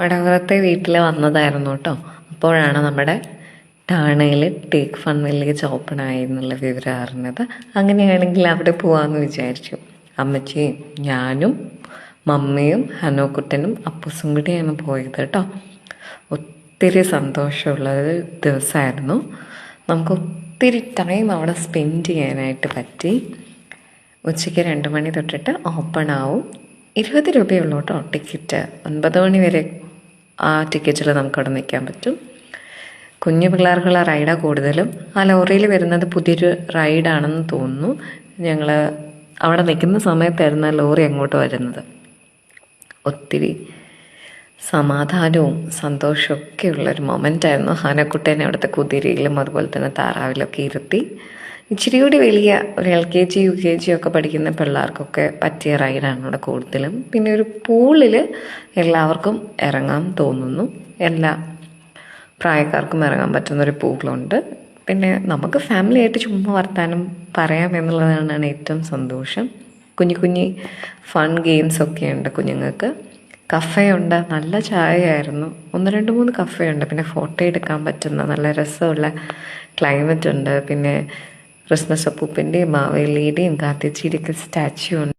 വടകരത്തെ വീട്ടിൽ വന്നതായിരുന്നു കേട്ടോ. അപ്പോഴാണ് നമ്മുടെ ഠാണയിൽ ടേക്ക് ഫൺ വില്ലേജ് ഓപ്പൺ ആയി എന്നുള്ള വിവരം അറിഞ്ഞത്. അങ്ങനെയാണെങ്കിൽ അവിടെ പോവാമെന്ന് വിചാരിച്ചു. അമ്മച്ചിയും ഞാനും മമ്മയും ഹനോക്കുട്ടനും അപ്പൂസും കൂടിയാണ് പോയത് കേട്ടോ. ഒത്തിരി സന്തോഷമുള്ള ഒരു ദിവസമായിരുന്നു. നമുക്ക് ഒത്തിരി ടൈം അവിടെ സ്പെൻഡ് ചെയ്യാനായിട്ട് പറ്റി. ഉച്ചയ്ക്ക് രണ്ട് മണി തൊട്ടിട്ട് ഓപ്പൺ ആവും. ഇരുപത് രൂപയുള്ളൂ കേട്ടോ ടിക്കറ്റ്. ഒൻപത് മണി വരെ ആ ടിക്കറ്റിൽ നമുക്ക് അവിടെ നിൽക്കാൻ പറ്റും. കുഞ്ഞു പിള്ളേർക്കുള്ള റൈഡാണ് കൂടുതലും. ആ ലോറിയിൽ വരുന്നത് പുതിയൊരു റൈഡാണെന്ന് തോന്നുന്നു. ഞങ്ങൾ അവിടെ നിൽക്കുന്ന സമയത്തായിരുന്നു ആ ലോറി അങ്ങോട്ട് വരുന്നത്. ഒത്തിരി സമാധാനവും സന്തോഷവും ഒക്കെ ഉള്ളൊരു മൊമെന്റ് ആയിരുന്നു. ഹാനക്കുട്ടനെ അവിടുത്തെ കുതിരയിലും അതുപോലെ തന്നെ താറാവിലൊക്കെ ഇരുത്തി. ഇച്ചിരി കൂടി വലിയ ഒരു L K G U K G ഒക്കെ പഠിക്കുന്ന പിള്ളേർക്കൊക്കെ പറ്റിയ റൈഡാണ് ഇവിടെ കൂടുതലും. പിന്നെ ഒരു പൂളിൽ എല്ലാവർക്കും ഇറങ്ങാൻ തോന്നുന്നു. എല്ലാ പ്രായക്കാർക്കും ഇറങ്ങാൻ പറ്റുന്ന ഒരു പൂളുണ്ട്. പിന്നെ നമുക്ക് ഫാമിലി ആയിട്ട് ചുമ്മാ വർത്താനം പറയാം എന്നുള്ളതാണ് ഏറ്റവും സന്തോഷം. കുഞ്ഞു കുഞ്ഞി ഫൺ ഗെയിംസ് ഒക്കെ ഉണ്ട് കുഞ്ഞുങ്ങൾക്ക്. കഫയുണ്ട് നല്ല ചായയായിരുന്നു. ഒന്ന് രണ്ട് മൂന്ന് കഫയുണ്ട്. പിന്നെ ഫോട്ടോ എടുക്കാൻ പറ്റുന്ന നല്ല രസമുള്ള ക്ലൈമറ്റ് ഉണ്ട്. പിന്നെ ക്രിസ്മസ് അപ്പൂപ്പന്റെയും മാവേലിയുടെയും കാത്തിച്ചിയുടെയൊക്കെ സ്റ്റാച്യു ഉണ്ട്.